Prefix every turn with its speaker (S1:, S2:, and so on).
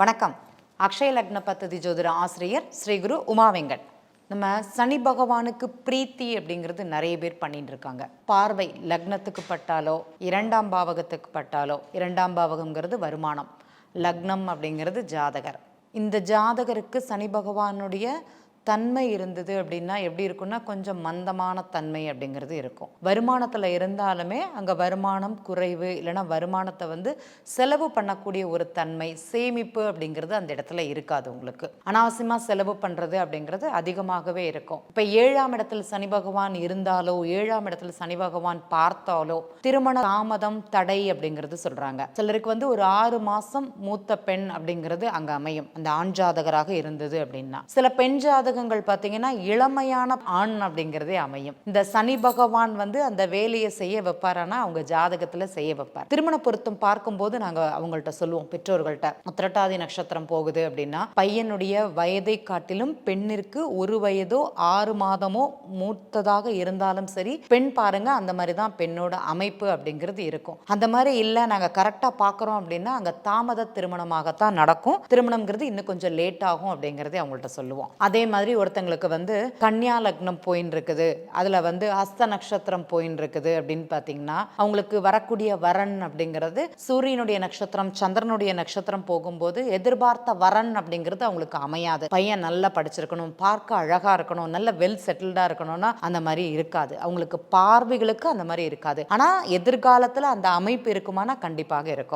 S1: வணக்கம். அக்ஷய லக்ன பத்ததி ஜோதிட ஆசிரியர் ஸ்ரீ குரு உமா வெங்கட். நம்ம சனி பகவானுக்கு பிரீத்தி அப்படிங்கிறது நிறைய பேர் பண்ணிட்டு இருக்காங்க. பார்வை லக்னத்துக்கு பட்டாலோ இரண்டாம் பாவகத்துக்கு பட்டாலோ இரண்டாம் பாவகம்ங்கிறது வருமானம். லக்னம் அப்படிங்கிறது ஜாதகர். இந்த ஜாதகருக்கு சனி பகவானுடைய தன்மை இருந்தது அப்படின்னா எப்படி இருக்கும்னா கொஞ்சம் மந்தமான தன்மை அப்படிங்கிறது இருக்கும். வருமானத்தில் இருந்தாலுமே அங்கே வருமானம் குறைவு இல்லைன்னா வருமானத்தை வந்து செலவு பண்ணக்கூடிய ஒரு தன்மை சேமிப்பு அப்படிங்கிறது அந்த இடத்துல இருக்காது உங்களுக்கு. அனாவசியமாக செலவு பண்ணுறது அப்படிங்கிறது அதிகமாகவே இருக்கும். இப்போ ஏழாம் இடத்தில் சனி பகவான் இருந்தாலோ ஏழாம் இடத்தில் சனி பகவான் பார்த்தாலோ திருமண தாமதம் தடை அப்படிங்கிறது சொல்கிறாங்க சிலருக்கு வந்து ஒரு ஆறு மாதம் மூத்த பெண் அப்படிங்கிறது அங்கே அமையும். அந்த ஆண் ஜாதகராக இருந்தது அப்படின்னா. சில பெண் ஜாதக ஜாதகங்கள் பார்த்தீங்கன்னா இளமையான ஆண் அப்படிங்கிறதே அமையும். இந்த சனி பகவான் வந்து அந்த வேலையை செய்ய வைப்பாரானா அவங்க ஜாதகத்தில் செய்ய வைப்பார். திருமண பொருத்தம் பார்க்கும்போது நாங்கள் அவங்கள்ட்ட சொல்லுவோம் பெற்றோர்கள்ட்ட உத்திரட்டாதி நட்சத்திரம் போகுது அப்படின்னா பையனுடைய வயதை காட்டிலும் பெண்ணிற்கு ஒரு வயதோ ஆறு மாதமோ மூத்ததாக இருந்தாலும் சரி பெண் பாருங்க அந்த மாதிரி தான் பெண்ணோட அமைப்பு அப்படிங்கிறது இருக்கும். அந்த மாதிரி இல்லை நாங்கள் கரெக்டாக பார்க்குறோம் அப்படின்னா அங்கே தாமத திருமணமாகத்தான் நடக்கும். திருமணம்ங்கிறது இன்னும் கொஞ்சம் லேட் ஆகும் அப்படிங்கிறதே அவங்கள்ட்ட சொல்லுவோம். அதே மாதிரி ஒருத்தங்களுக்கு வந்து கன்னியா லக்னம் போயின்னு இருக்குது அதில் வந்து ஹஸ்த நட்சத்திரம் போயின்னு இருக்குது அப்படின்னு பார்த்தீங்கன்னா அவங்களுக்கு வரக்கூடிய வரன் அப்படிங்கிறது சூரியனுடைய நட்சத்திரம் சந்திரனுடைய நட்சத்திரம் போகும்போது எதிர்பார்த்த வரன் அப்படிங்கிறது அவங்களுக்கு அமையாது. பையன் நல்லா படிச்சிருக்கணும் பார்க்க அழகா இருக்கணும் நல்ல வெல் செட்டில்டா இருக்கணும்னா அந்த மாதிரி இருக்காது. அவங்களுக்கு பார்வைகளுக்கு அந்த மாதிரி இருக்காது. ஆனா எதிர்காலத்துல அந்த அமைப்பு இருக்குமானா கண்டிப்பாக இருக்கும்.